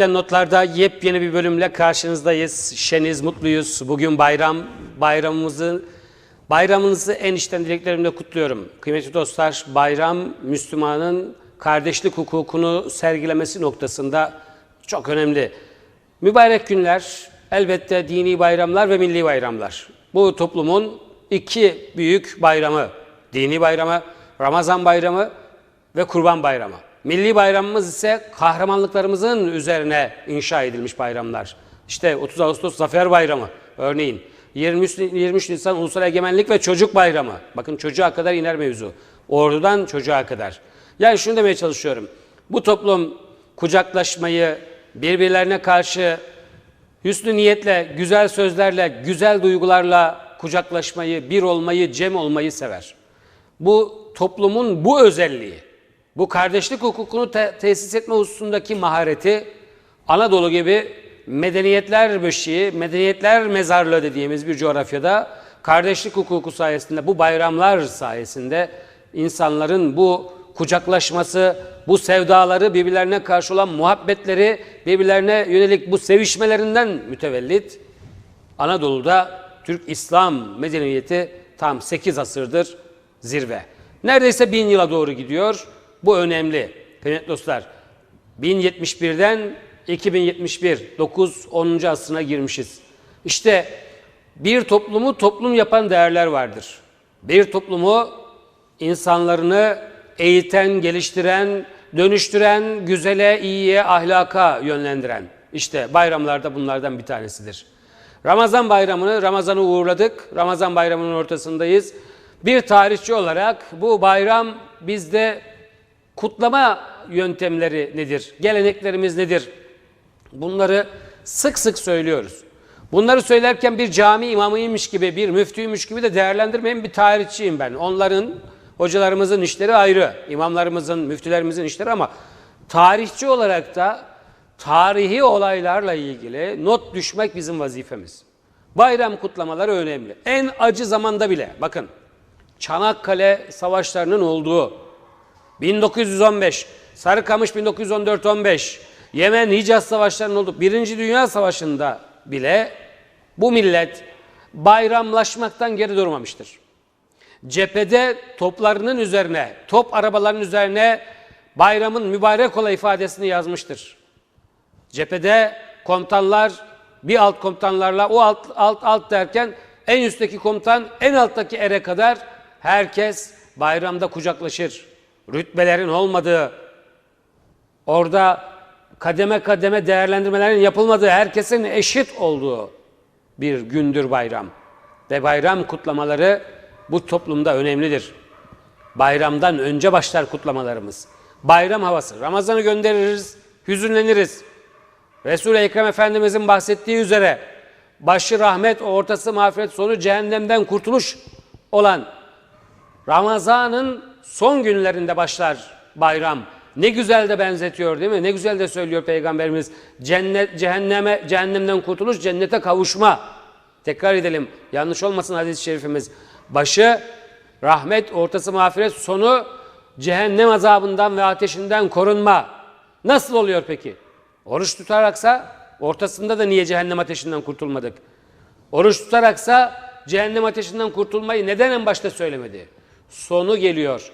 Notlarda yepyeni bir bölümle karşınızdayız. Şeniz, mutluyuz. Bugün bayram. Bayramımızı bayramınızı en içten dileklerimle kutluyorum. Kıymetli dostlar, bayram Müslümanın kardeşlik hukukunu sergilemesi noktasında çok önemli. Mübarek günler, elbette dini bayramlar ve milli bayramlar. Bu toplumun iki büyük bayramı. Dini bayramı, Ramazan bayramı ve Kurban Bayramı. Milli bayramımız ise kahramanlıklarımızın üzerine inşa edilmiş bayramlar. İşte 30 Ağustos Zafer Bayramı örneğin. 23, 23 Nisan Ulusal Egemenlik ve Çocuk Bayramı. Bakın çocuğa kadar iner mevzu. Ordudan çocuğa kadar. Yani şunu demeye çalışıyorum. Bu toplum kucaklaşmayı, birbirlerine karşı hüsnü niyetle, güzel sözlerle, güzel duygularla kucaklaşmayı, bir olmayı, cem olmayı sever. Bu toplumun bu özelliği, bu kardeşlik hukukunu te- tesis etme hususundaki mahareti Anadolu gibi medeniyetler beşiği, medeniyetler mezarlığı dediğimiz bir coğrafyada kardeşlik hukuku sayesinde, bu bayramlar sayesinde insanların bu kucaklaşması, bu sevdaları, birbirlerine karşı olan muhabbetleri, birbirlerine yönelik bu sevişmelerinden mütevellit Anadolu'da Türk İslam medeniyeti tam 8 asırdır zirve. Neredeyse bin yıla doğru gidiyor. Bu önemli. Kıymetli dostlar, 1071'den 2071, 9-10. asrına girmişiz. İşte bir toplumu toplum yapan değerler vardır. Bir toplumu insanlarını eğiten, geliştiren, dönüştüren, güzele, iyiye, ahlaka yönlendiren. İşte bayramlarda bunlardan bir tanesidir. Ramazan bayramını, Ramazan'ı uğurladık. Ramazan bayramının ortasındayız. Bir tarihçi olarak bu bayram bizde kutlama yöntemleri nedir? Geleneklerimiz nedir? Bunları sık sık söylüyoruz. Bunları söylerken bir cami imamıymış gibi, bir müftüymüş gibi de değerlendirmeyin bir tarihçiyim ben. Onların, hocalarımızın işleri ayrı, imamlarımızın, müftülerimizin işleri ama tarihçi olarak da tarihi olaylarla ilgili not düşmek bizim vazifemiz. Bayram kutlamaları önemli. En acı zamanda bile bakın Çanakkale savaşlarının olduğu 1915, Sarıkamış 1914-15, Yemen Hicaz savaşlarının olduğu Birinci Dünya Savaşı'nda bile bu millet bayramlaşmaktan geri durmamıştır. Cephede toplarının üzerine, top arabalarının üzerine bayramın mübarek ola ifadesini yazmıştır. Cephede komutanlar bir alt komutanlarla o alt alt alt derken en üstteki komutan en alttaki ere kadar herkes bayramda kucaklaşır. Rütbelerin olmadığı, orada kademe kademe değerlendirmelerin yapılmadığı, herkesin eşit olduğu bir gündür bayram. Ve bayram kutlamaları bu toplumda önemlidir. Bayramdan önce başlar kutlamalarımız. Bayram havası. Ramazan'ı göndeririz, hüzünleniriz. Resul-i Ekrem Efendimizin bahsettiği üzere başı rahmet, ortası mağfiret, sonu cehennemden kurtuluş olan Ramazan'ın son günlerinde başlar bayram. Ne güzel de benzetiyor değil mi? Ne güzel de söylüyor Peygamberimiz. Cennet, cehenneme, cehennemden kurtuluş, cennete kavuşma. Tekrar edelim. Yanlış olmasın hadis-i şerifimiz. Başı rahmet, ortası mağfiret, sonu cehennem azabından ve ateşinden korunma. Nasıl oluyor peki? Oruç tutaraksa ortasında da niye cehennem ateşinden kurtulmadık? Oruç tutaraksa cehennem ateşinden kurtulmayı neden en başta söylemedi? Sonu geliyor.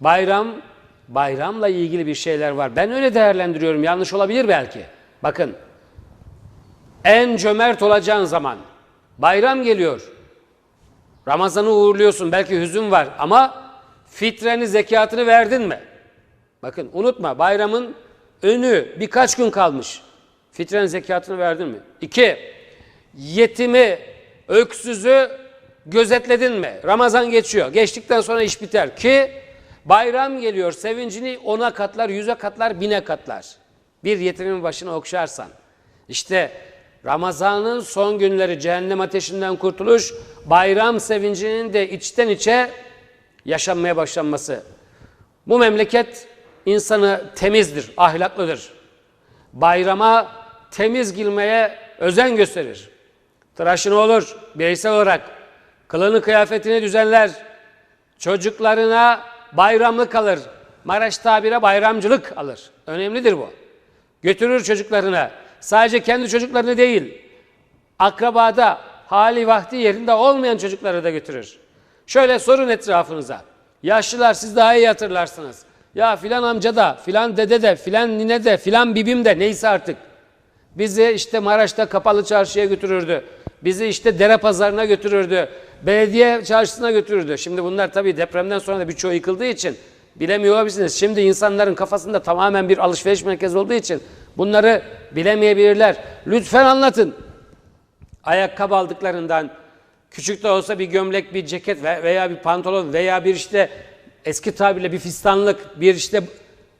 Bayram, bayramla ilgili bir şeyler var. Ben öyle değerlendiriyorum. Yanlış olabilir belki. Bakın. En cömert olacağın zaman bayram geliyor. Ramazan'ı uğurluyorsun. Belki hüzün var ama fitreni, zekatını verdin mi? Bakın unutma bayramın önü birkaç gün kalmış. Fitrenin zekatını verdin mi? İki, yetimi, öksüzü gözetledin mi? Ramazan geçiyor. Geçtikten sonra iş biter ki bayram geliyor. Sevincini ona katlar, yüze katlar, bine katlar. Bir yetimin başına okşarsan. İşte Ramazan'ın son günleri cehennem ateşinden kurtuluş, bayram sevincinin de içten içe yaşanmaya başlanması. Bu memleket insanı temizdir, ahlaklıdır. Bayrama temiz girmeye özen gösterir. Tıraşını olur bireysel olarak. Kılını kıyafetini düzenler. Çocuklarına bayramlık alır. Maraş tabire bayramcılık alır. Önemlidir bu. Götürür çocuklarına. Sadece kendi çocuklarını değil, akrabada hali vakti yerinde olmayan çocukları da götürür. Şöyle sorun etrafınıza. Yaşlılar siz daha iyi hatırlarsınız. Ya filan amca da, filan dede de, filan nine de, filan bibim de neyse artık. Bizi işte Maraş'ta kapalı çarşıya götürürdü. Bizi işte dere pazarına götürürdü. Belediye çarşısına götürürdü. Şimdi bunlar tabii depremden sonra da birçoğu yıkıldığı için bilemiyor olabilirsiniz. Şimdi insanların kafasında tamamen bir alışveriş merkezi olduğu için bunları bilemeyebilirler. Lütfen anlatın. Ayakkabı aldıklarından, küçük de olsa bir gömlek, bir ceket ve- veya bir pantolon veya bir işte eski tabirle bir fistanlık, bir işte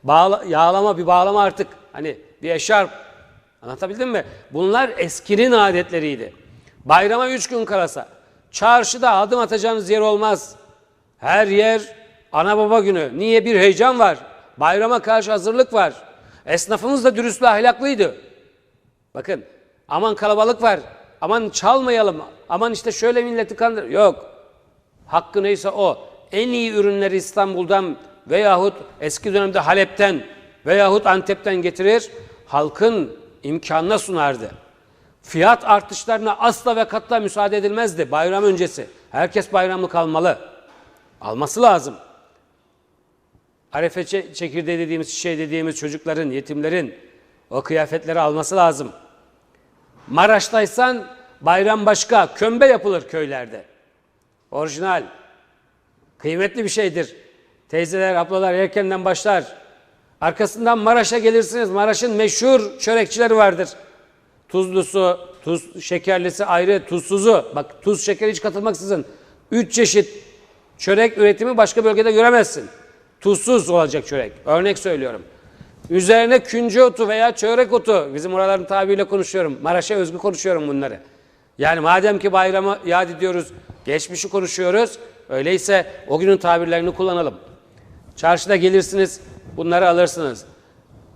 bağla, yağlama, bir bağlama artık hani bir eşarp. Anlatabildim mi? Bunlar eskinin adetleriydi. Bayrama üç gün kalasa, çarşıda adım atacağınız yer olmaz. Her yer ana baba günü. Niye? Bir heyecan var. Bayrama karşı hazırlık var. Esnafımız da dürüst ve ahlaklıydı. Bakın aman kalabalık var. Aman çalmayalım. Aman işte şöyle milleti kandır. Yok. Hakkı neyse o. En iyi ürünleri İstanbul'dan veyahut eski dönemde Halep'ten veyahut Antep'ten getirir. Halkın imkanına sunardı. Fiyat artışlarına asla ve katla müsaade edilmezdi bayram öncesi. Herkes bayramlık almalı. Alması lazım. Arefe çe- çekirdeği dediğimiz şey dediğimiz çocukların, yetimlerin o kıyafetleri alması lazım. Maraş'taysan bayram başka, kömbe yapılır köylerde. Orijinal. Kıymetli bir şeydir. Teyzeler, ablalar erkenden başlar. Arkasından Maraş'a gelirsiniz. Maraş'ın meşhur çörekçileri vardır. Tuzlusu, tuz, şekerlisi ayrı, tuzsuzu. Bak tuz, şeker hiç katılmaksızın. Üç çeşit çörek üretimi başka bölgede göremezsin. Tuzsuz olacak çörek. Örnek söylüyorum. Üzerine künce otu veya çörek otu. Bizim oraların tabiriyle konuşuyorum. Maraş'a özgü konuşuyorum bunları. Yani madem ki bayramı yad ediyoruz, geçmişi konuşuyoruz. Öyleyse o günün tabirlerini kullanalım. Çarşıda gelirsiniz, bunları alırsınız.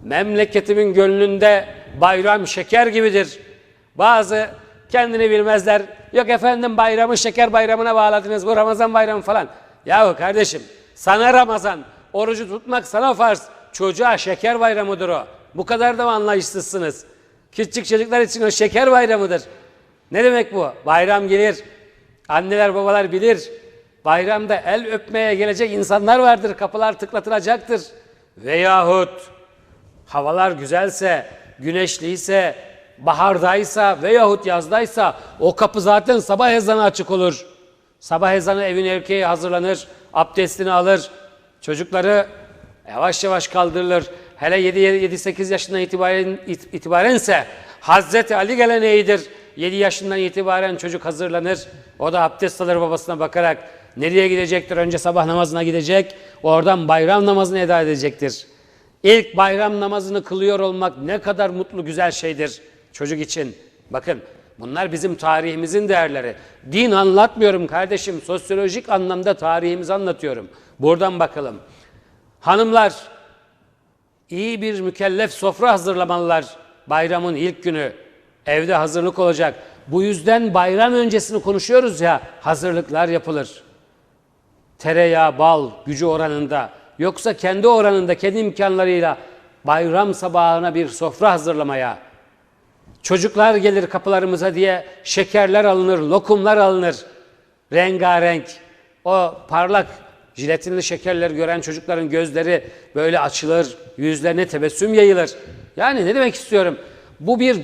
Memleketimin gönlünde bayram şeker gibidir. Bazı kendini bilmezler. Yok efendim bayramı şeker bayramına bağladınız. Bu Ramazan bayramı falan. Yahu kardeşim sana Ramazan. Orucu tutmak sana farz. Çocuğa şeker bayramıdır o. Bu kadar da mı anlayışsızsınız? Küçük çocuklar için o şeker bayramıdır. Ne demek bu? Bayram gelir. Anneler babalar bilir. Bayramda el öpmeye gelecek insanlar vardır. Kapılar tıklatılacaktır. Veyahut havalar güzelse, güneşliyse, bahardaysa veyahut yazdaysa o kapı zaten sabah ezanı açık olur. Sabah ezanı evin erkeği hazırlanır, abdestini alır, çocukları yavaş yavaş kaldırılır. Hele 7-8 yaşından itibaren it- itibarense Hazreti Ali geleneğidir. 7 yaşından itibaren çocuk hazırlanır. O da abdest alır babasına bakarak. Nereye gidecektir? Önce sabah namazına gidecek. Oradan bayram namazını eda edecektir. İlk bayram namazını kılıyor olmak ne kadar mutlu güzel şeydir çocuk için. Bakın bunlar bizim tarihimizin değerleri. Din anlatmıyorum kardeşim. Sosyolojik anlamda tarihimizi anlatıyorum. Buradan bakalım. Hanımlar iyi bir mükellef sofra hazırlamalılar bayramın ilk günü. Evde hazırlık olacak. Bu yüzden bayram öncesini konuşuyoruz ya hazırlıklar yapılır tereyağı, bal gücü oranında yoksa kendi oranında, kendi imkanlarıyla bayram sabahına bir sofra hazırlamaya, çocuklar gelir kapılarımıza diye şekerler alınır, lokumlar alınır, rengarenk, o parlak jiletinli şekerleri gören çocukların gözleri böyle açılır, yüzlerine tebessüm yayılır. Yani ne demek istiyorum? Bu bir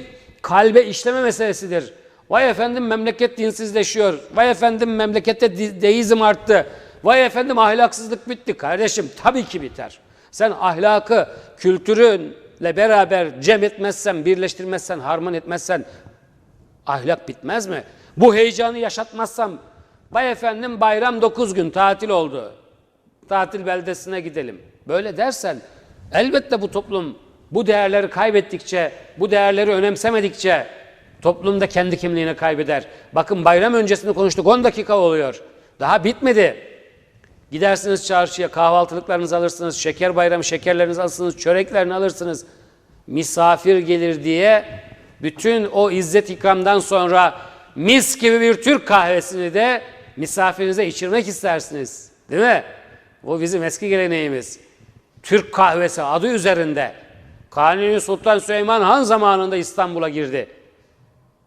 kalbe işleme meselesidir. Vay efendim memleket dinsizleşiyor. Vay efendim memlekette deizm arttı. Vay efendim ahlaksızlık bitti. Kardeşim tabii ki biter. Sen ahlakı kültürünle beraber cem etmezsen, birleştirmezsen, harman etmezsen ahlak bitmez mi? Bu heyecanı yaşatmazsam vay efendim bayram 9 gün tatil oldu. Tatil beldesine gidelim. Böyle dersen elbette bu toplum bu değerleri kaybettikçe, bu değerleri önemsemedikçe toplumda kendi kimliğini kaybeder. Bakın bayram öncesini konuştuk 10 dakika oluyor. Daha bitmedi. Gidersiniz çarşıya kahvaltılıklarınızı alırsınız, şeker bayramı şekerlerinizi alırsınız, çöreklerini alırsınız. Misafir gelir diye bütün o izzet ikramdan sonra mis gibi bir Türk kahvesini de misafirinize içirmek istersiniz. Değil mi? Bu bizim eski geleneğimiz. Türk kahvesi adı üzerinde. Kanuni Sultan Süleyman Han zamanında İstanbul'a girdi.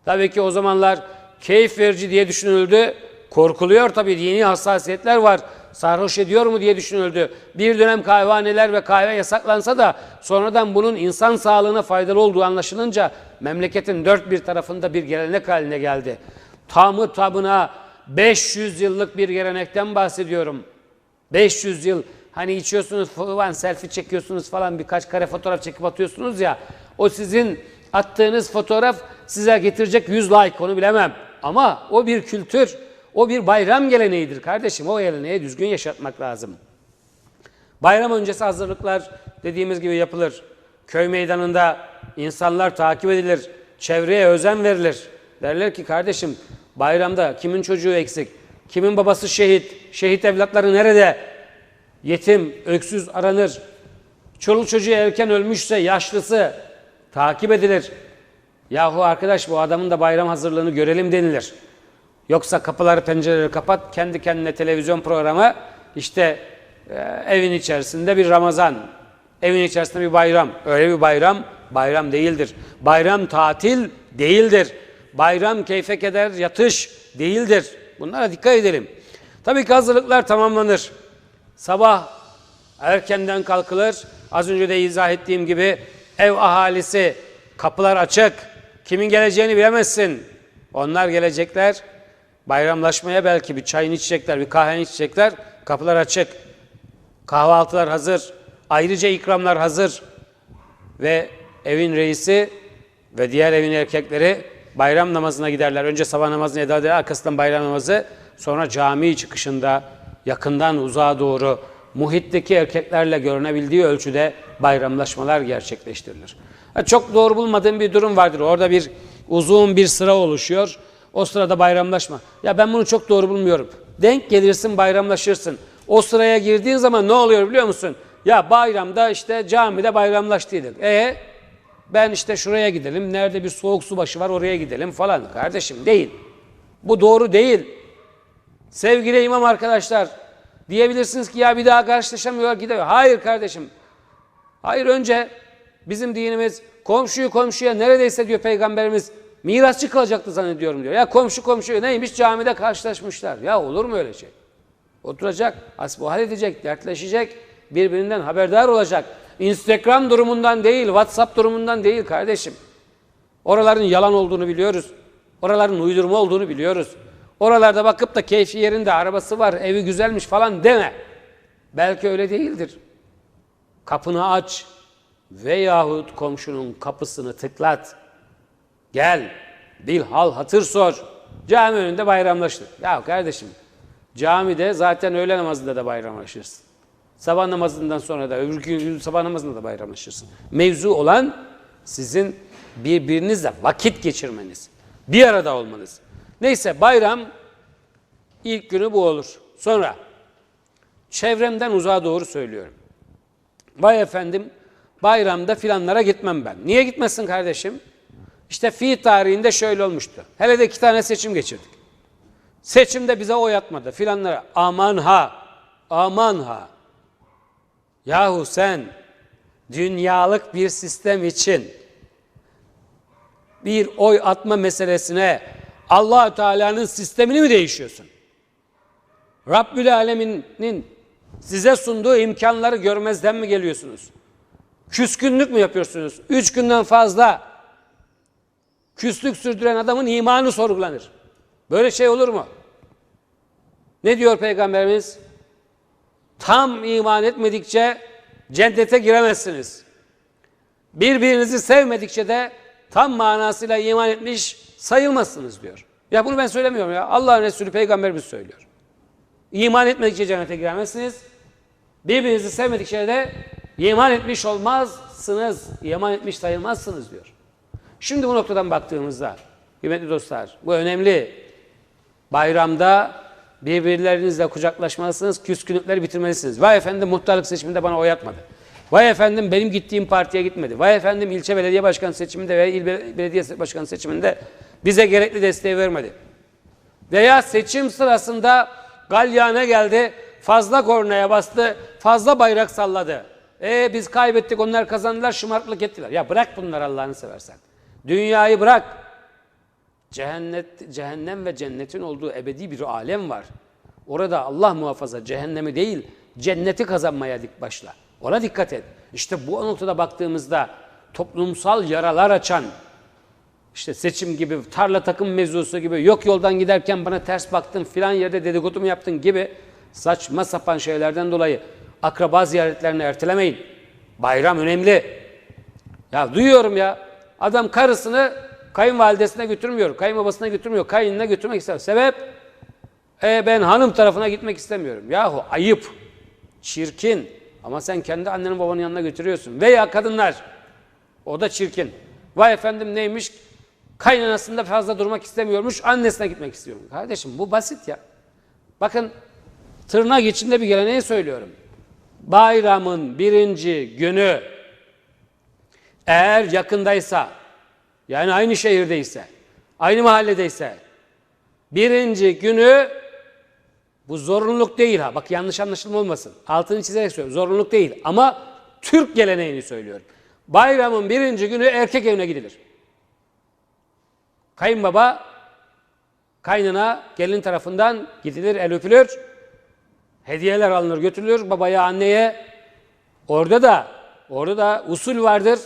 Tabii ki o zamanlar keyif verici diye düşünüldü. Korkuluyor tabii dini hassasiyetler var. Sarhoş ediyor mu diye düşünüldü. Bir dönem kahvehaneler ve kahve yasaklansa da sonradan bunun insan sağlığına faydalı olduğu anlaşılınca memleketin dört bir tarafında bir gelenek haline geldi. Tamı tabına 500 yıllık bir gelenekten bahsediyorum. 500 yıl hani içiyorsunuz falan selfie çekiyorsunuz falan birkaç kare fotoğraf çekip atıyorsunuz ya o sizin attığınız fotoğraf size getirecek 100 like onu bilemem. Ama o bir kültür, o bir bayram geleneğidir kardeşim. O geleneği düzgün yaşatmak lazım. Bayram öncesi hazırlıklar dediğimiz gibi yapılır. Köy meydanında insanlar takip edilir. Çevreye özen verilir. Derler ki kardeşim bayramda kimin çocuğu eksik? Kimin babası şehit? Şehit evlatları nerede? Yetim, öksüz aranır. Çoluk çocuğu erken ölmüşse yaşlısı takip edilir. Yahu arkadaş bu adamın da bayram hazırlığını görelim denilir. Yoksa kapıları pencereleri kapat kendi kendine televizyon programı işte e, evin içerisinde bir Ramazan, evin içerisinde bir bayram. Öyle bir bayram bayram değildir. Bayram tatil değildir. Bayram keyfe keder yatış değildir. Bunlara dikkat edelim. Tabii ki hazırlıklar tamamlanır. Sabah erkenden kalkılır. Az önce de izah ettiğim gibi ev ahalisi kapılar açık. Kimin geleceğini bilemezsin. Onlar gelecekler. Bayramlaşmaya belki bir çayını içecekler, bir kahveni içecekler. Kapılar açık. Kahvaltılar hazır. Ayrıca ikramlar hazır. Ve evin reisi ve diğer evin erkekleri bayram namazına giderler. Önce sabah namazını eda ederler, arkasından bayram namazı. Sonra cami çıkışında yakından uzağa doğru muhitteki erkeklerle görünebildiği ölçüde bayramlaşmalar gerçekleştirilir. Çok doğru bulmadığım bir durum vardır. Orada bir uzun bir sıra oluşuyor. O sırada bayramlaşma. Ya ben bunu çok doğru bulmuyorum. Denk gelirsin bayramlaşırsın. O sıraya girdiğin zaman ne oluyor biliyor musun? Ya bayramda işte camide bayramlaştıydık. E ben işte şuraya gidelim. Nerede bir soğuk su başı var oraya gidelim falan. Kardeşim değil. Bu doğru değil. Sevgili imam arkadaşlar diyebilirsiniz ki ya bir daha karşılaşamıyorlar gidemiyor. Hayır kardeşim. Hayır önce bizim dinimiz komşuyu komşuya neredeyse diyor peygamberimiz mirasçı kalacaktı zannediyorum diyor. Ya komşu komşuya neymiş camide karşılaşmışlar. Ya olur mu öyle şey? Oturacak, hasbuhal edecek, dertleşecek, birbirinden haberdar olacak. Instagram durumundan değil, WhatsApp durumundan değil kardeşim. Oraların yalan olduğunu biliyoruz. Oraların uydurma olduğunu biliyoruz. Oralarda bakıp da keyfi yerinde, arabası var, evi güzelmiş falan deme. Belki öyle değildir. Kapını aç veyahut komşunun kapısını tıklat. Gel, bil hal hatır sor. Cami önünde bayramlaştık. Ya kardeşim, camide zaten öğle namazında da bayramlaşırsın. Sabah namazından sonra da öbür gün sabah namazında da bayramlaşırsın. Mevzu olan sizin birbirinizle vakit geçirmeniz. Bir arada olmanız. Neyse bayram ilk günü bu olur. Sonra çevremden uzağa doğru söylüyorum. Vay efendim bayramda filanlara gitmem ben. Niye gitmesin kardeşim? İşte fi tarihinde şöyle olmuştu. Hele de iki tane seçim geçirdik. Seçimde bize oy atmadı filanlara. Aman ha, aman ha. Yahu sen dünyalık bir sistem için bir oy atma meselesine allah Teala'nın sistemini mi değişiyorsun? Rabbül Alemin'in size sunduğu imkanları görmezden mi geliyorsunuz? Küskünlük mü yapıyorsunuz? Üç günden fazla küslük sürdüren adamın imanı sorgulanır. Böyle şey olur mu? Ne diyor Peygamberimiz? Tam iman etmedikçe cennete giremezsiniz. Birbirinizi sevmedikçe de tam manasıyla iman etmiş sayılmazsınız diyor. Ya bunu ben söylemiyorum ya. Allah Resulü Peygamberimiz söylüyor. İman etmedikçe cennete giremezsiniz. Birbirinizi sevmedikçe de iman etmiş olmazsınız. İman etmiş sayılmazsınız diyor. Şimdi bu noktadan baktığımızda kıymetli dostlar bu önemli. Bayramda birbirlerinizle kucaklaşmalısınız, küskünlükleri bitirmelisiniz. Vay efendim muhtarlık seçiminde bana oy atmadı. Vay efendim benim gittiğim partiye gitmedi. Vay efendim ilçe belediye başkanı seçiminde veya il belediye başkanı seçiminde bize gerekli desteği vermedi. Veya seçim sırasında galyana geldi, fazla kornaya bastı, fazla bayrak salladı. E biz kaybettik onlar kazandılar şımarıklık ettiler. Ya bırak bunları Allah'ını seversen. Dünyayı bırak. Cehennet, cehennem ve cennetin olduğu ebedi bir alem var. Orada Allah muhafaza cehennemi değil cenneti kazanmaya dik başla. Ona dikkat et. İşte bu noktada baktığımızda toplumsal yaralar açan işte seçim gibi, tarla takım mevzusu gibi, yok yoldan giderken bana ters baktın filan yerde dedikodu yaptın gibi saçma sapan şeylerden dolayı akraba ziyaretlerini ertelemeyin. Bayram önemli. Ya duyuyorum ya adam karısını kayınvalidesine götürmüyor, kayınbabasına götürmüyor, kayınına götürmek istiyor. Sebep? E ben hanım tarafına gitmek istemiyorum. Yahu ayıp, çirkin ama sen kendi annenin babanın yanına götürüyorsun. Veya kadınlar o da çirkin. Vay efendim neymiş? Kaynanasında fazla durmak istemiyormuş, annesine gitmek istiyorum. Kardeşim bu basit ya. Bakın tırnak içinde bir geleneği söylüyorum. Bayramın birinci günü eğer yakındaysa, yani aynı şehirdeyse, aynı mahalledeyse, birinci günü bu zorunluluk değil ha. Bak yanlış anlaşılma olmasın. Altını çizerek söylüyorum. Zorunluluk değil ama Türk geleneğini söylüyorum. Bayramın birinci günü erkek evine gidilir. Kayınbaba, kaynına, gelin tarafından gidilir, el öpülür. Hediyeler alınır, götürülür babaya, anneye. Orada da, orada da usul vardır.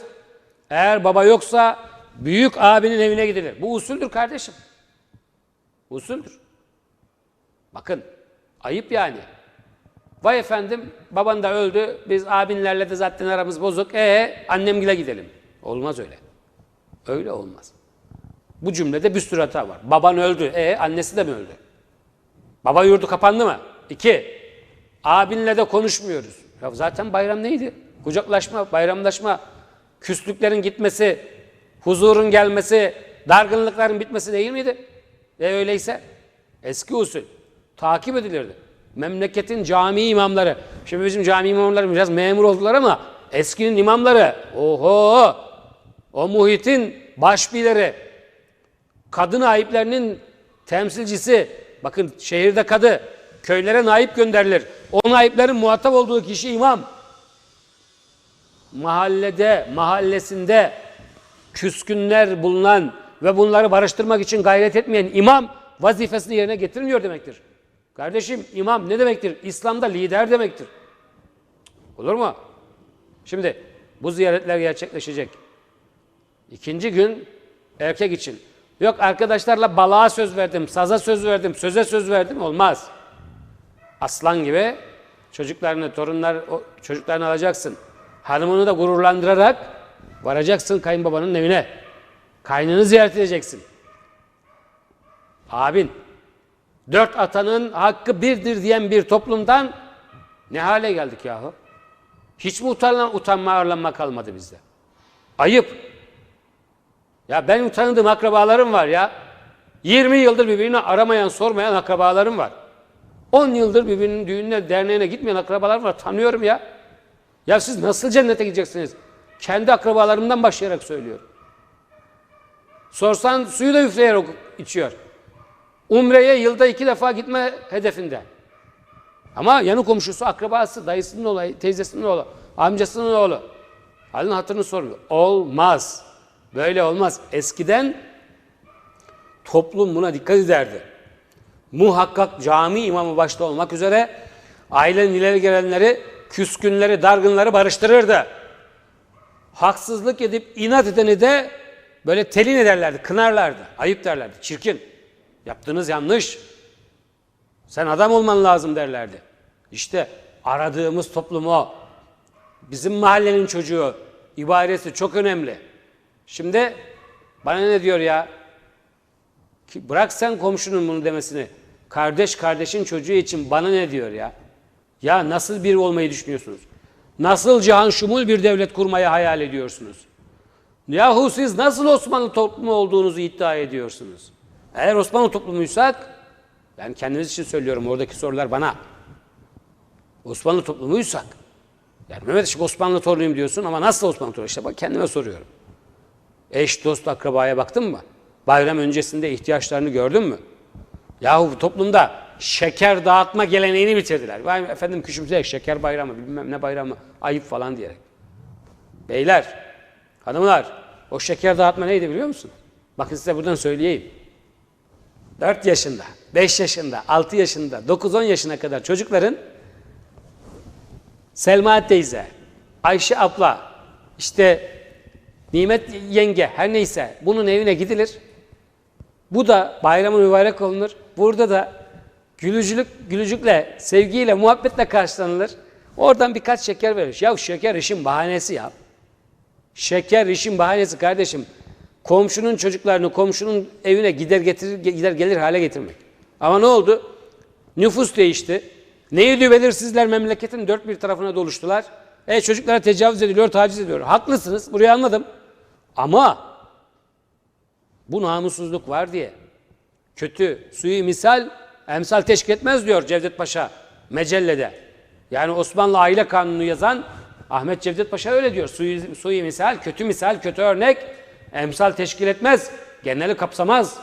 Eğer baba yoksa büyük abinin evine gidilir. Bu usuldür kardeşim. Usuldür. Bakın, ayıp yani. Vay efendim, baban da öldü, biz abinlerle de zaten aramız bozuk, e annemgile gidelim. Olmaz öyle. Öyle olmaz. Bu cümlede bir sürü hata var. Baban öldü, e annesi de mi öldü? Baba yurdu kapandı mı? İki, abinle de konuşmuyoruz. Ya zaten bayram neydi? Kucaklaşma, bayramlaşma, küslüklerin gitmesi, huzurun gelmesi, dargınlıkların bitmesi değil miydi? E öyleyse eski usul takip edilirdi. Memleketin cami imamları, şimdi bizim cami imamları biraz memur oldular ama eskinin imamları, oho, o muhitin başbileri, kadın ayıplarının temsilcisi, bakın şehirde kadı, köylere naip gönderilir. O naiplerin muhatap olduğu kişi imam. Mahallede, mahallesinde küskünler bulunan ve bunları barıştırmak için gayret etmeyen imam vazifesini yerine getirmiyor demektir. Kardeşim imam ne demektir? İslam'da lider demektir. Olur mu? Şimdi bu ziyaretler gerçekleşecek. İkinci gün erkek için. Yok arkadaşlarla balığa söz verdim, saza söz verdim, söze söz verdim olmaz. Aslan gibi çocuklarını, torunlar, çocuklarını alacaksın. Hanımını da gururlandırarak varacaksın kayınbabanın evine. Kaynını ziyaret edeceksin. Abin, dört atanın hakkı birdir diyen bir toplumdan ne hale geldik yahu? Hiç mi utanma, utanma arlanma kalmadı bizde? Ayıp. Ya benim tanıdığım akrabalarım var ya. 20 yıldır birbirini aramayan, sormayan akrabalarım var. 10 yıldır birbirinin düğününe, derneğine gitmeyen akrabalarım var. Tanıyorum ya. Ya siz nasıl cennete gideceksiniz? Kendi akrabalarımdan başlayarak söylüyorum. Sorsan suyu da üfleyerek içiyor. Umre'ye yılda iki defa gitme hedefinde. Ama yanı komşusu, akrabası, dayısının oğlu, teyzesinin oğlu, amcasının oğlu. Halini hatırını sormuyor. Olmaz. Böyle olmaz. Eskiden toplum buna dikkat ederdi. Muhakkak cami imamı başta olmak üzere ailenin ileri gelenleri, küskünleri, dargınları barıştırırdı. Haksızlık edip inat edeni de böyle telin ederlerdi, kınarlardı, ayıp derlerdi, çirkin. Yaptığınız yanlış. Sen adam olman lazım derlerdi. İşte aradığımız toplum o. Bizim mahallenin çocuğu ibaresi çok önemli. Şimdi bana ne diyor ya? Ki bırak sen komşunun bunu demesini. Kardeş kardeşin çocuğu için bana ne diyor ya? Ya nasıl bir olmayı düşünüyorsunuz? Nasıl cihan şumul bir devlet kurmayı hayal ediyorsunuz? Yahu siz nasıl Osmanlı toplumu olduğunuzu iddia ediyorsunuz? Eğer Osmanlı toplumuysak, ben kendimiz için söylüyorum oradaki sorular bana. Osmanlı toplumuysak, yani Mehmet Işık Osmanlı torunuyum diyorsun ama nasıl Osmanlı torunu? İşte bak kendime soruyorum. Eş, dost, akrabaya baktın mı? Bayram öncesinde ihtiyaçlarını gördün mü? Yahu toplumda şeker dağıtma geleneğini bitirdiler. Vay efendim küçümseyerek şeker bayramı bilmem ne bayramı. Ayıp falan diyerek. Beyler, hanımlar, o şeker dağıtma neydi biliyor musun? Bakın size buradan söyleyeyim. 4 yaşında, 5 yaşında, 6 yaşında, 9-10 yaşına kadar çocukların Selma teyze, Ayşe abla, işte Nimet yenge her neyse bunun evine gidilir. Bu da bayramın mübarek olunur. Burada da gülücülük, gülücükle, sevgiyle, muhabbetle karşılanılır. Oradan birkaç şeker verir. Ya şeker işin bahanesi ya. Şeker işin bahanesi kardeşim. Komşunun çocuklarını komşunun evine gider getirir gider gelir hale getirmek. Ama ne oldu? Nüfus değişti. Neydi belirsizler memleketin dört bir tarafına doluştular. E çocuklara tecavüz ediliyor, taciz ediliyor. Haklısınız. Burayı anladım. Ama bu namussuzluk var diye kötü suyu misal emsal teşkil etmez diyor Cevdet Paşa Mecelle'de. Yani Osmanlı aile kanunu yazan Ahmet Cevdet Paşa öyle diyor. Suyu, suyu misal, kötü misal, kötü örnek emsal teşkil etmez. Geneli kapsamaz.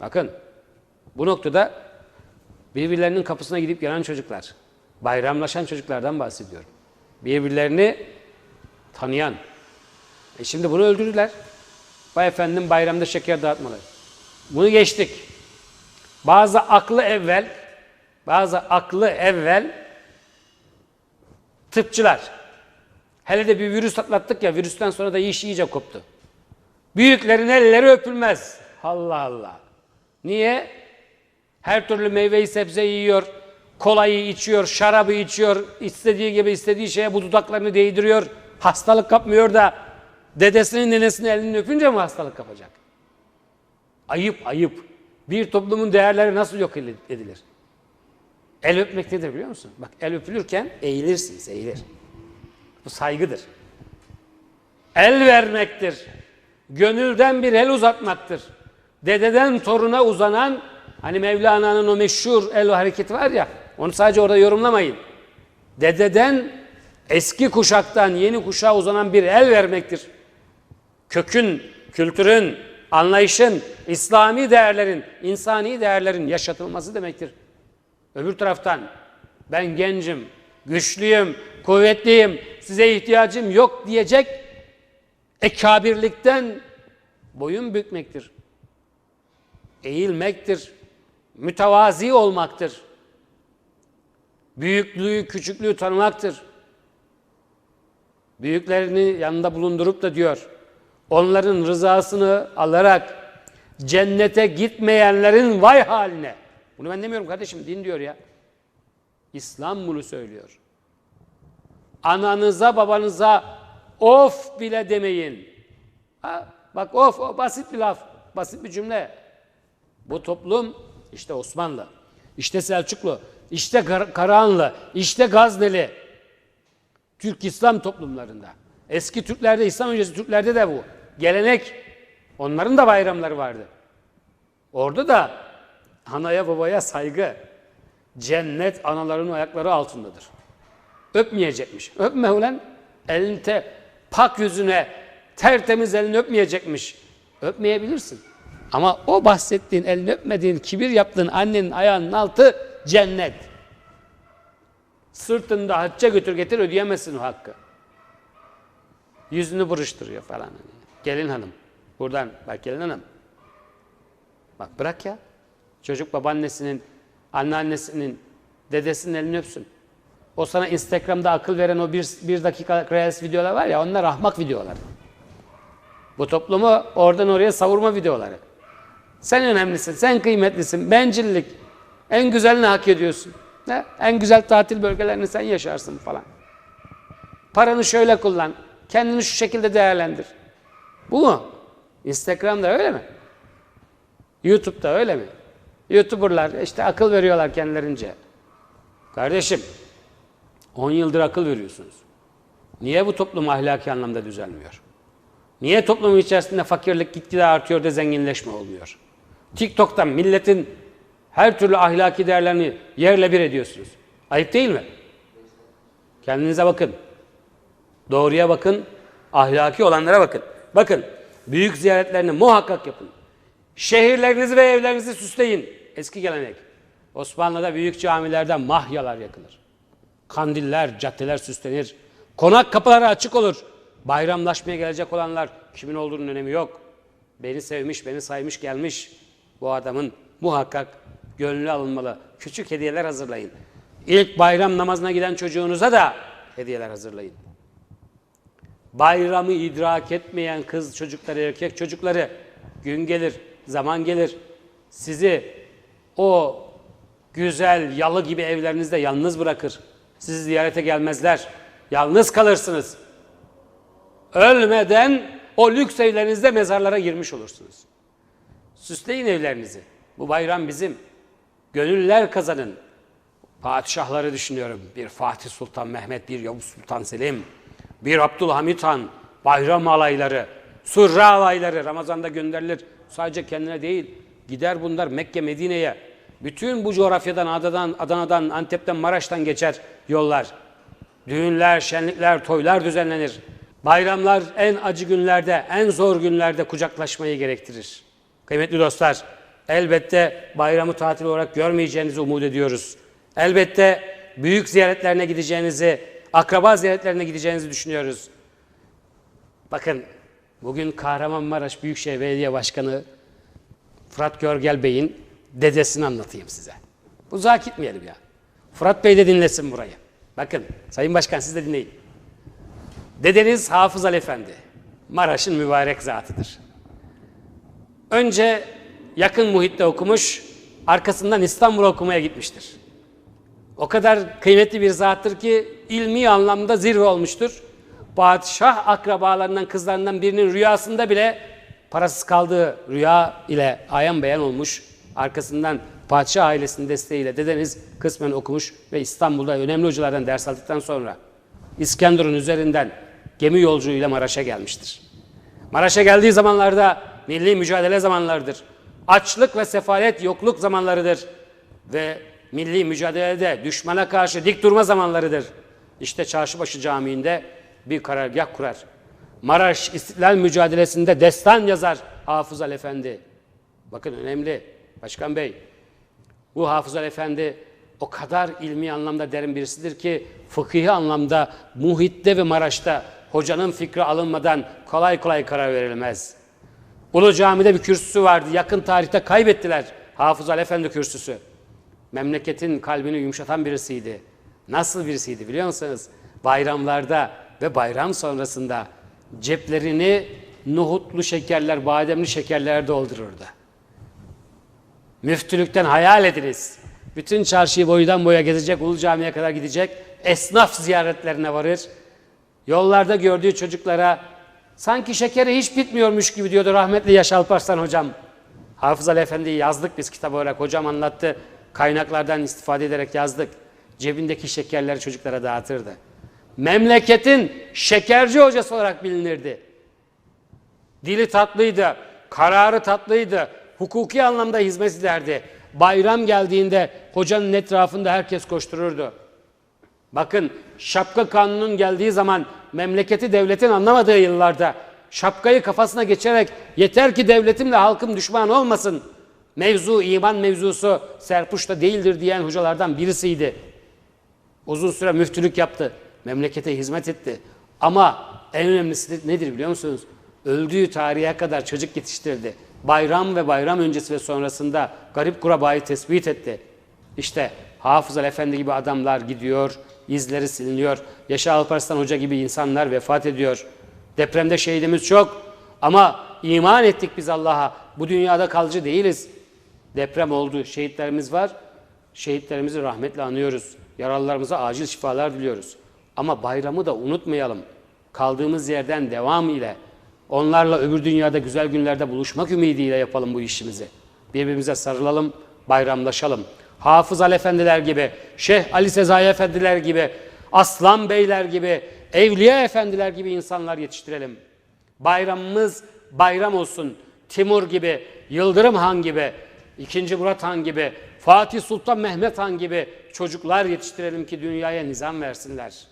Bakın bu noktada birbirlerinin kapısına gidip gelen çocuklar, bayramlaşan çocuklardan bahsediyorum. Birbirlerini tanıyan. E şimdi bunu öldürdüler. Vay efendim bayramda şeker dağıtmaları. Bunu geçtik. Bazı aklı evvel, bazı aklı evvel tıpçılar. Hele de bir virüs atlattık ya, virüsten sonra da iş iyice koptu. Büyüklerin elleri öpülmez. Allah Allah. Niye? Her türlü meyveyi sebzeyi yiyor, kolayı içiyor, şarabı içiyor, istediği gibi istediği şeye bu dudaklarını değdiriyor. Hastalık kapmıyor da dedesinin nenesinin elini öpünce mi hastalık kapacak? Ayıp ayıp. Bir toplumun değerleri nasıl yok edilir? El öpmek nedir biliyor musun? Bak el öpülürken eğilirsiniz, eğilir. Bu saygıdır. El vermektir. Gönülden bir el uzatmaktır. Dededen toruna uzanan hani Mevlana'nın o meşhur el hareketi var ya onu sadece orada yorumlamayın. Dededen eski kuşaktan yeni kuşağa uzanan bir el vermektir. Kökün, kültürün, anlayışın, İslami değerlerin, insani değerlerin yaşatılması demektir. Öbür taraftan ben gencim, güçlüyüm, kuvvetliyim, size ihtiyacım yok diyecek ekabirlikten boyun bükmektir. Eğilmektir. Mütevazi olmaktır. Büyüklüğü, küçüklüğü tanımaktır. Büyüklerini yanında bulundurup da diyor, onların rızasını alarak cennete gitmeyenlerin vay haline. Bunu ben demiyorum kardeşim, din diyor ya. İslam bunu söylüyor. Ananıza babanıza of bile demeyin. Ha, bak of, o basit bir laf, basit bir cümle. Bu toplum işte Osmanlı, işte Selçuklu, işte Kar Karahanlı, işte Gazneli. Türk İslam toplumlarında. Eski Türklerde, İslam öncesi Türklerde de bu. Gelenek. Onların da bayramları vardı. Orada da anaya babaya saygı. Cennet anaların ayakları altındadır. Öpmeyecekmiş. Öpme ulan. Elini te, pak yüzüne tertemiz elini öpmeyecekmiş. Öpmeyebilirsin. Ama o bahsettiğin, elini öpmediğin, kibir yaptığın annenin ayağının altı cennet. Sırtında hacca götür getir ödeyemezsin o hakkı. Yüzünü buruşturuyor falan. Gelin hanım. Buradan bak gelin hanım. Bak bırak ya. Çocuk babaannesinin, anneannesinin, dedesinin elini öpsün. O sana Instagram'da akıl veren o bir, bir dakika Reels videolar var ya onlar ahmak videolar. Bu toplumu oradan oraya savurma videoları. Sen önemlisin, sen kıymetlisin, bencillik. En güzelini hak ediyorsun. Ne? En güzel tatil bölgelerini sen yaşarsın falan. Paranı şöyle kullan, kendini şu şekilde değerlendir. Bu mu? Instagram'da öyle mi? YouTube'da öyle mi? YouTuber'lar işte akıl veriyorlar kendilerince. Kardeşim, 10 yıldır akıl veriyorsunuz. Niye bu toplum ahlaki anlamda düzelmiyor? Niye toplumun içerisinde fakirlik gitgide artıyor da zenginleşme olmuyor? TikTok'tan milletin her türlü ahlaki değerlerini yerle bir ediyorsunuz. Ayıp değil mi? Kendinize bakın. Doğruya bakın, ahlaki olanlara bakın. Bakın, büyük ziyaretlerini muhakkak yapın. Şehirlerinizi ve evlerinizi süsleyin. Eski gelenek. Osmanlı'da büyük camilerde mahyalar yakılır. Kandiller, caddeler süslenir. Konak kapıları açık olur. Bayramlaşmaya gelecek olanlar kimin olduğunun önemi yok. Beni sevmiş, beni saymış gelmiş. Bu adamın muhakkak gönlü alınmalı. Küçük hediyeler hazırlayın. İlk bayram namazına giden çocuğunuza da hediyeler hazırlayın. Bayramı idrak etmeyen kız çocukları, erkek çocukları gün gelir, zaman gelir. Sizi o güzel yalı gibi evlerinizde yalnız bırakır. Sizi ziyarete gelmezler. Yalnız kalırsınız. Ölmeden o lüks evlerinizde mezarlara girmiş olursunuz. Süsleyin evlerinizi. Bu bayram bizim. Gönüller kazanın. Padişahları düşünüyorum. Bir Fatih Sultan Mehmet, bir Yavuz Sultan Selim, bir Abdülhamit Han, bayram alayları, surra alayları Ramazan'da gönderilir. Sadece kendine değil, gider bunlar Mekke, Medine'ye. Bütün bu coğrafyadan, Adana'dan, Adana'dan, Antep'ten, Maraş'tan geçer yollar. Düğünler, şenlikler, toylar düzenlenir. Bayramlar en acı günlerde, en zor günlerde kucaklaşmayı gerektirir. Kıymetli dostlar, elbette bayramı tatil olarak görmeyeceğinizi umut ediyoruz. Elbette büyük ziyaretlerine gideceğinizi, akraba ziyaretlerine gideceğinizi düşünüyoruz. Bakın bugün Kahramanmaraş Büyükşehir Belediye Başkanı Fırat Görgel Bey'in dedesini anlatayım size. Uzak gitmeyelim ya. Fırat Bey de dinlesin burayı. Bakın Sayın Başkan siz de dinleyin. Dedeniz Hafız Ali Efendi. Maraş'ın mübarek zatıdır. Önce yakın muhitte okumuş, arkasından İstanbul'a okumaya gitmiştir. O kadar kıymetli bir zattır ki ilmi anlamda zirve olmuştur. Padişah akrabalarından, kızlarından birinin rüyasında bile parasız kaldığı rüya ile ayan beyan olmuş. Arkasından padişah ailesinin desteğiyle dedeniz kısmen okumuş ve İstanbul'da önemli hocalardan ders aldıktan sonra İskenderun üzerinden gemi yolculuğuyla Maraş'a gelmiştir. Maraş'a geldiği zamanlarda milli mücadele zamanlarıdır. Açlık ve sefalet yokluk zamanlarıdır. Ve milli mücadelede düşmana karşı dik durma zamanlarıdır. İşte Çarşıbaşı Camii'nde bir karargah kurar. Maraş İstiklal Mücadelesi'nde destan yazar Hafız Ali Efendi. Bakın önemli Başkan Bey. Bu Hafız Ali Efendi o kadar ilmi anlamda derin birisidir ki fıkhi anlamda muhitte ve Maraş'ta hocanın fikri alınmadan kolay kolay karar verilmez. Ulu Cami'de bir kürsüsü vardı. Yakın tarihte kaybettiler Hafız Ali Efendi kürsüsü. Memleketin kalbini yumuşatan birisiydi. Nasıl birisiydi biliyor musunuz? Bayramlarda ve bayram sonrasında ceplerini nohutlu şekerler, bademli şekerler doldururdu. Müftülükten hayal ediniz. Bütün çarşıyı boydan boya gezecek, Ulu Cami'ye kadar gidecek. Esnaf ziyaretlerine varır. Yollarda gördüğü çocuklara sanki şekeri hiç bitmiyormuş gibi diyordu rahmetli Yaşar Alparslan hocam. Hafız Ali Efendi'yi yazdık biz kitap olarak. Hocam anlattı. Kaynaklardan istifade ederek yazdık. Cebindeki şekerleri çocuklara dağıtırdı. Memleketin şekerci hocası olarak bilinirdi. Dili tatlıydı, kararı tatlıydı, hukuki anlamda hizmet ederdi. Bayram geldiğinde hocanın etrafında herkes koştururdu. Bakın şapka kanunun geldiği zaman memleketi devletin anlamadığı yıllarda şapkayı kafasına geçerek yeter ki devletimle halkım düşman olmasın. Mevzu iman mevzusu serpuşta değildir diyen hocalardan birisiydi. Uzun süre müftülük yaptı. Memlekete hizmet etti. Ama en önemlisi nedir biliyor musunuz? Öldüğü tarihe kadar çocuk yetiştirdi. Bayram ve bayram öncesi ve sonrasında garip kurabayı tespit etti. İşte Hafız Ali Efendi gibi adamlar gidiyor, izleri siliniyor. Yaşar Alparslan Hoca gibi insanlar vefat ediyor. Depremde şehidimiz çok ama iman ettik biz Allah'a. Bu dünyada kalıcı değiliz. Deprem oldu, şehitlerimiz var. Şehitlerimizi rahmetle anıyoruz. Yaralılarımıza acil şifalar diliyoruz. Ama bayramı da unutmayalım. Kaldığımız yerden devam ile onlarla öbür dünyada güzel günlerde buluşmak ümidiyle yapalım bu işimizi. Birbirimize sarılalım, bayramlaşalım. Hafız Ali Efendiler gibi, Şeyh Ali Sezai Efendiler gibi, Aslan Beyler gibi, Evliya Efendiler gibi insanlar yetiştirelim. Bayramımız bayram olsun. Timur gibi, Yıldırım Han gibi, İkinci Murat Han gibi, Fatih Sultan Mehmet Han gibi çocuklar yetiştirelim ki dünyaya nizam versinler.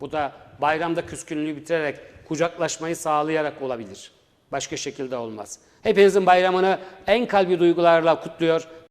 Bu da bayramda küskünlüğü bitirerek, kucaklaşmayı sağlayarak olabilir. Başka şekilde olmaz. Hepinizin bayramını en kalbi duygularla kutluyor.